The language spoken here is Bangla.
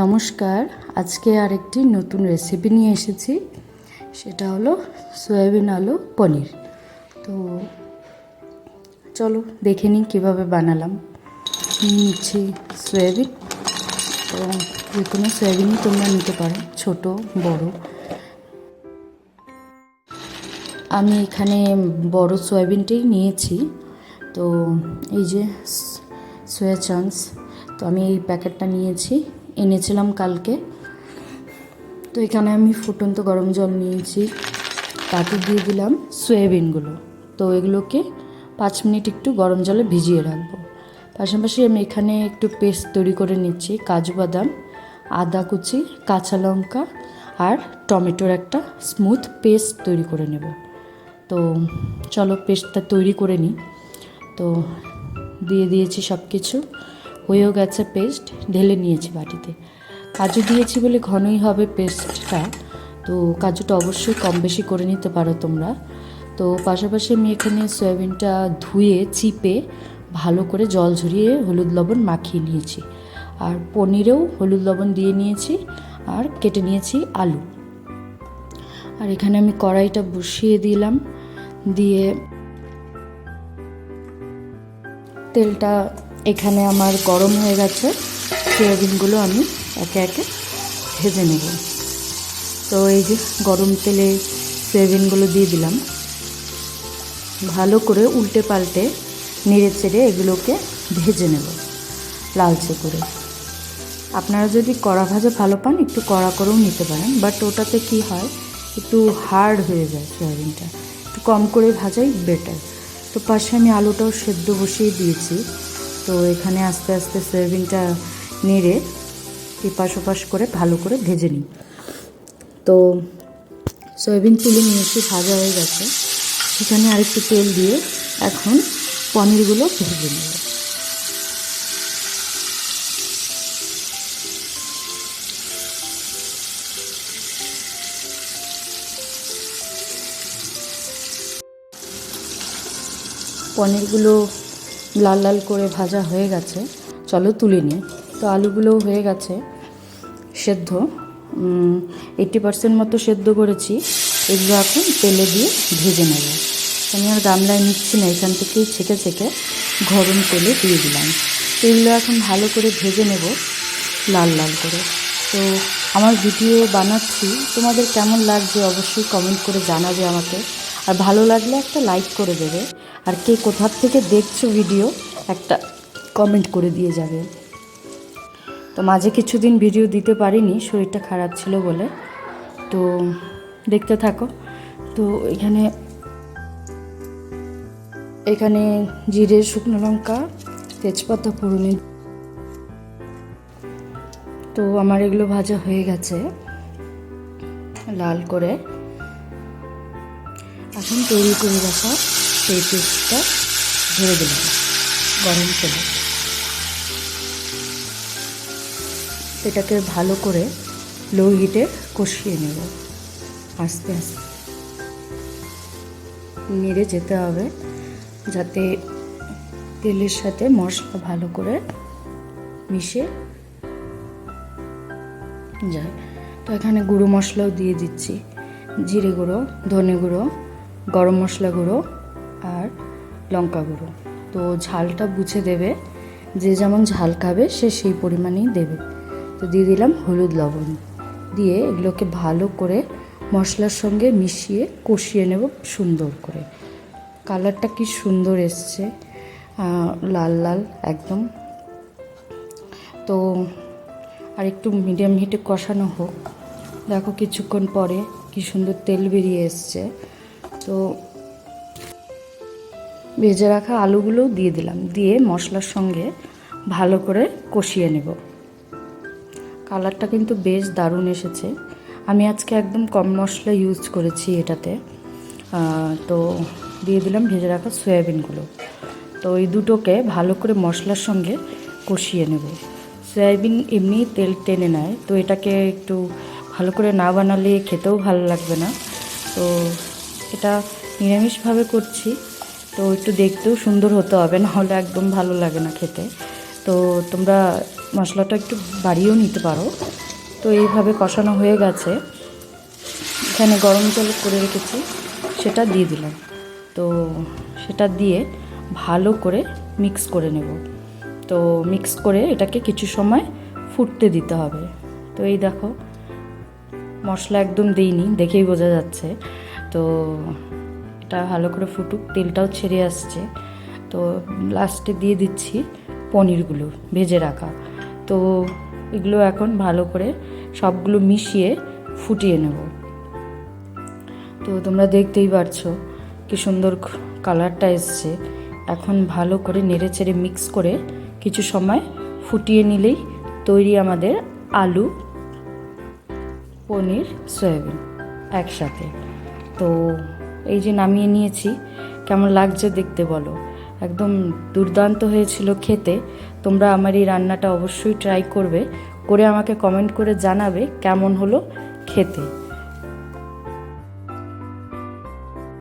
নমস্কার, আজকে আরেকটি নতুন রেসিপি নিয়ে এসেছি। সেটা হলো সয়াবিন আলু পনির। তো চলো দেখে নিই কীভাবে বানালাম। নিচ্ছি সয়াবিন তো যে কোনো সয়াবিনই তোমরা নিতে পারো, ছোট, বড়। আমি এখানে বড় সয়াবিনটাই নিয়েছি। তো এই যে সয়া চান্স। তো আমি এই প্যাকেটটা নিয়েছি। এনেছিলাম কালকে। তো এখানে আমি ফুটন্ত গরম জল নিয়েছি। তাতে দিয়ে দিলাম সয়াবিনগুলো। তো এগুলোকে পাঁচ মিনিট একটু গরম জলে ভিজিয়ে রাখব। পাশাপাশি আমি এখানে একটু পেস্ট তৈরি করে নিচ্ছি, কাজু বাদাম, আদা কুচি, কাঁচা লঙ্কা আর টমেটোর একটা স্মুথ পেস্ট তৈরি করে নেব। তো চলো পেস্টটা তৈরি করে নিই। তো দিয়ে দিয়েছি সব কিছু হয়েও গেছে পেস্ট ঢেলে নিয়েছি বাটিতে। কাজু দিয়েছি বলে ঘনই হবে পেস্টটা তো কাজুটা অবশ্যই কম বেশি করে নিতে পারো তোমরা। তো পাশাপাশি আমি এখানে সয়াবিনটা ধুয়ে, চিপে ভালো করে জল ঝরিয়ে হলুদ লবণ মাখিয়ে নিয়েছি। আর পনিরেও হলুদ লবণ দিয়ে নিয়েছি আর কেটে নিয়েছি আলু। আর এখানে আমি কড়াইটা বসিয়ে দিলাম, দিয়ে তেলটা এখানে আমার গরম হয়ে গেছে। সয়াবিনগুলো আমি একে একে ভেজে নেব। তো এই যে গরম তেলে সয়াবিনগুলো দিয়ে দিলাম। ভালো করে উল্টে পাল্টে নেড়ে চেড়ে এগুলোকে ভেজে নেব লালচে করে। আপনারা যদি কড়া ভাজা ভালো পান, একটু কড়া করেও নিতে পারেন, বাট ওটাতে কি হয়, একটু হার্ড হয়ে যায় সয়াবিনটা। একটু কম করে ভাজাই বেটার তো পাশে আমি আলুটাও সেদ্ধ বসিয়ে দিয়েছি। তো এখানে আস্তে আস্তে সয়াবিনটা নেড়ে এপাশ ওপাশ করে ভালো করে ভেজে নিই। তো সয়াবিন তুলে নিয়েছি, ভাজা হয়ে গেছে। সেখানে আরেকটু তেল দিয়ে এখন পনিরগুলো ভেজে নেব। পনিরগুলো লাল লাল করে ভাজা হয়ে গেছে। চলো তুলে নিই। তো আলুগুলোও হয়ে গেছে। সেদ্ধ। এইটি পার্সেন্ট মতো সেদ্ধ করেছি। এগুলো এখন তেলে দিয়ে ভেজে নেব। আমি আর গামলায় নিচ্ছি না, এখান থেকেই ছেঁকে ছেঁকে গরম তেলে দিয়ে দিলাম। এগুলো এখন ভালো করে ভেজে নেব, লাল লাল করে। তো আমার ভিডিও বানাচ্ছি। তোমাদের কেমন লাগছে অবশ্যই কমেন্ট করে জানাবে আমাকে। আর ভালো লাগলে একটা লাইক করে দেবে। আর কে কোথার থেকে দেখছ ভিডিও একটা কমেন্ট করে দিয়ে যাবে। তো মাঝে কিছুদিন ভিডিও দিতে পারিনি, শরীরটা খারাপ ছিল বলে। তো দেখতে থাকো। তো এখানে এখানে জিরে, শুকনো লঙ্কা, তেজপাতা, ফোড়নে। তো আমার এগুলো ভাজা হয়ে গেছে, লাল করে। এখন তৈরি করে রাখা সেই পেস্টটা ধরে দিলাম, গরম তেলে। এটাকে ভালো করে লো হিটে কষিয়ে নেব, আস্তে আস্তে। নেড়ে যেতে হবে যাতে তেলের সাথে মশলা ভালো করে মিশে যায়। তো এখানে গুঁড়ো মশলাও দিয়ে দিচ্ছি, জিরে গুঁড়ো, ধনে গুঁড়ো গরম মশলা গুঁড়ো আর লঙ্কা গুঁড়ো। তো ঝালটা বুঝে দেবে যে যেমন ঝাল খাবে সে সেই পরিমাণেই দেবে। তো দিয়ে দিলাম হলুদ লবণ। দিয়ে এগুলোকে ভালো করে মশলার সঙ্গে মিশিয়ে কষিয়ে নেব সুন্দর করে। কালারটা কি সুন্দর এসছে। লাল লাল একদম। তো আর একটু মিডিয়াম হিটে কষানো হোক। দেখো কিছুক্ষণ পরে কি সুন্দর তেল বেরিয়ে এসছে। তো ভেজে রাখা আলুগুলোও দিয়ে দিলাম। দিয়ে মশলার সঙ্গে ভালো করে কষিয়ে নেব। কালারটা কিন্তু বেশ দারুণ এসেছে। আমি আজকে একদম কম মশলা ইউজ করেছি এটাতে। তো দিয়ে দিলাম ভেজে রাখা সয়াবিনগুলো। তো এই দুটোকে ভালো করে মশলার সঙ্গে কষিয়ে নেব। সয়াবিন এমনি তেল টেনে নেয়, তো এটাকে একটু ভালো করে না বানালে খেতেও ভালো লাগবে না। তো এটা নিরামিষভাবে করছি। তো একটু দেখতেও সুন্দর হতে হবে, না হলে একদম ভালো লাগে না খেতে। তো তোমরা মশলাটা একটু বাড়িয়েও নিতে পারো। তো এইভাবে কষানো হয়ে গেছে। এখানে গরম জল করে রেখেছি, সেটা দিয়ে দিলাম। তো সেটা দিয়ে ভালো করে মিক্স করে নেব। তো মিক্স করে এটাকে কিছু সময় ফুটতে দিতে হবে। তো এই দেখো, মশলা একদম দিইনি, দেখেই বোঝা যাচ্ছে। তো এটা ভালো করে ফুটুক, তেলটাও ছেড়ে আসছে। তো লাস্টে দিয়ে দিচ্ছি পনিরগুলো, ভেজে রাখা। তো এগুলো এখন ভালো করে সবগুলো মিশিয়ে ফুটিয়ে নেব। তো তোমরা দেখতেই পারছ কি সুন্দর কালারটা এসছে। এখন ভালো করে নেড়ে চেড়ে মিক্স করে কিছু সময় ফুটিয়ে নিলেই তৈরি আমাদের আলু, পনির, সয়াবিন একসাথে। তো এই যে নামিয়ে নিয়েছি, কেমন লাগছে দেখতে বলো। একদম দুর্দান্ত হয়েছিল খেতে। তোমরা আমার এই রান্নাটা অবশ্যই ট্রাই করবে। করে আমাকে কমেন্ট করে জানাবে কেমন হলো খেতে।